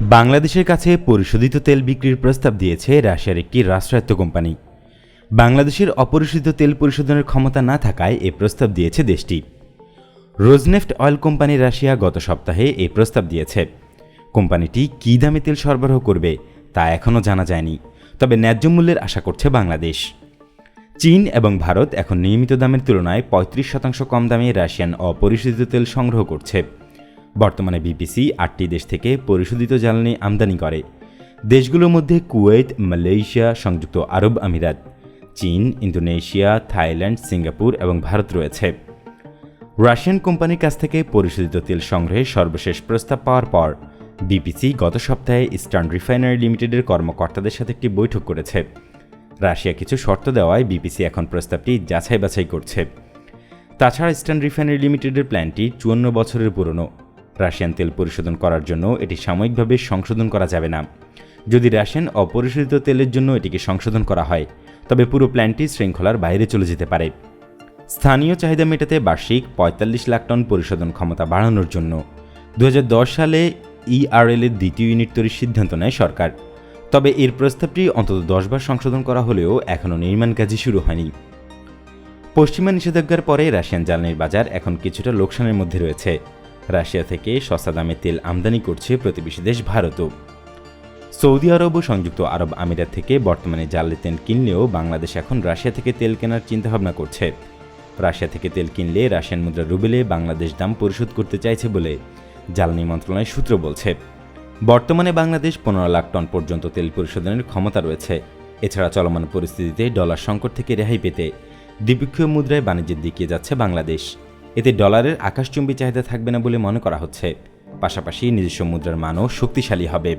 বাংলাদেশের কাছে পরিশোধিত তেল বিক্রির প্রস্তাব দিয়েছে রাশিয়ার একটি রাষ্ট্রায়ত্ত কোম্পানি। বাংলাদেশের অপরিশোধিত তেল পরিশোধনের ক্ষমতা না থাকায় এ প্রস্তাব দিয়েছে দেশটি। রোজনেফট অয়েল কোম্পানি রাশিয়া গত সপ্তাহে এই প্রস্তাব দিয়েছে। কোম্পানিটি কী দামে তেল সরবরাহ করবে তা এখনও জানা যায়নি, তবে ন্যায্য মূল্যের আশা করছে বাংলাদেশ। চীন এবং ভারত এখন নিয়মিত দামের তুলনায় পঁয়ত্রিশ শতাংশ কম দামে রাশিয়ান অপরিশোধিত তেল সংগ্রহ করছে। বর্তমানে বিপিসি আটটি দেশ থেকে পরিশোধিত জ্বালানি আমদানি করে। দেশগুলোর মধ্যে কুয়েত, মালয়েশিয়া, সংযুক্ত আরব আমিরাত, চীন, ইন্দোনেশিয়া, থাইল্যান্ড, সিঙ্গাপুর এবং ভারত রয়েছে। রাশিয়ান কোম্পানির কাছ থেকে পরিশোধিত তেল সংগ্রহের সর্বশেষ প্রস্তাব পাওয়ার পর বিপিসি গত সপ্তাহে ইস্টার্ন রিফাইনারি লিমিটেডের কর্মকর্তাদের সাথে একটি বৈঠক করেছে। রাশিয়া কিছু শর্ত দেওয়ায় বিপিসি এখন প্রস্তাবটি যাচাই বাছাই করছে। তাছাড়া ইস্টার্ন রিফাইনারি লিমিটেডের প্ল্যানটি চুয়ান্ন বছরের পুরনো। রাশিয়ান তেল পরিশোধন করার জন্য এটি সাময়িকভাবে সংশোধন করা যাবে না। যদি রাশিয়ান অপরিশোধিত তেলের জন্য এটিকে সংশোধন করা হয়, তবে পুরো প্ল্যানটি শৃঙ্খলার বাইরে চলে যেতে পারে। স্থানীয় চাহিদা মেটাতে বার্ষিক পঁয়তাল্লিশ লাখ টন পরিশোধন ক্ষমতা বাড়ানোর জন্য দুহাজার দশ সালে ইআরএল এর দ্বিতীয় ইউনিট তৈরির সিদ্ধান্ত নেয় সরকার। তবে এর প্রস্তাবটি অন্তত দশবার সংশোধন করা হলেও এখনও নির্মাণ কাজই শুরু হয়নি। পশ্চিমা নিষেধাজ্ঞার পরে রাশিয়ান জ্বালানির বাজার এখন কিছুটা লোকসানের মধ্যে রয়েছে। রাশিয়া থেকে সস্তা দামে তেল আমদানি করছে প্রতিবেশী দেশ ভারতও। সৌদি আরব ও সংযুক্ত আরব আমিরাত থেকে বর্তমানে জ্বালানি তেল কিনলেও বাংলাদেশ এখন রাশিয়া থেকে তেল কেনার চিন্তাভাবনা করছে। রাশিয়া থেকে তেল কিনলে রাশিয়ান মুদ্রা রুবেলে বাংলাদেশ দাম পরিশোধ করতে চাইছে বলে জ্বালানি মন্ত্রণালয়ের সূত্র বলছে। বর্তমানে বাংলাদেশ পনেরো লাখ টন পর্যন্ত তেল পরিশোধনের ক্ষমতা রয়েছে। এছাড়া চলমান পরিস্থিতিতে ডলার সংকট থেকে রেহাই পেতে দ্বিপক্ষীয় মুদ্রায় বাণিজ্যের দিকে যাচ্ছে বাংলাদেশ। এতে ডলারের আকাশচুম্বী চাহিদা থাকবে না বলে মনে করা হচ্ছে। পাশাপাশি নিজস্ব মুদ্রার মানও শক্তিশালী হবে।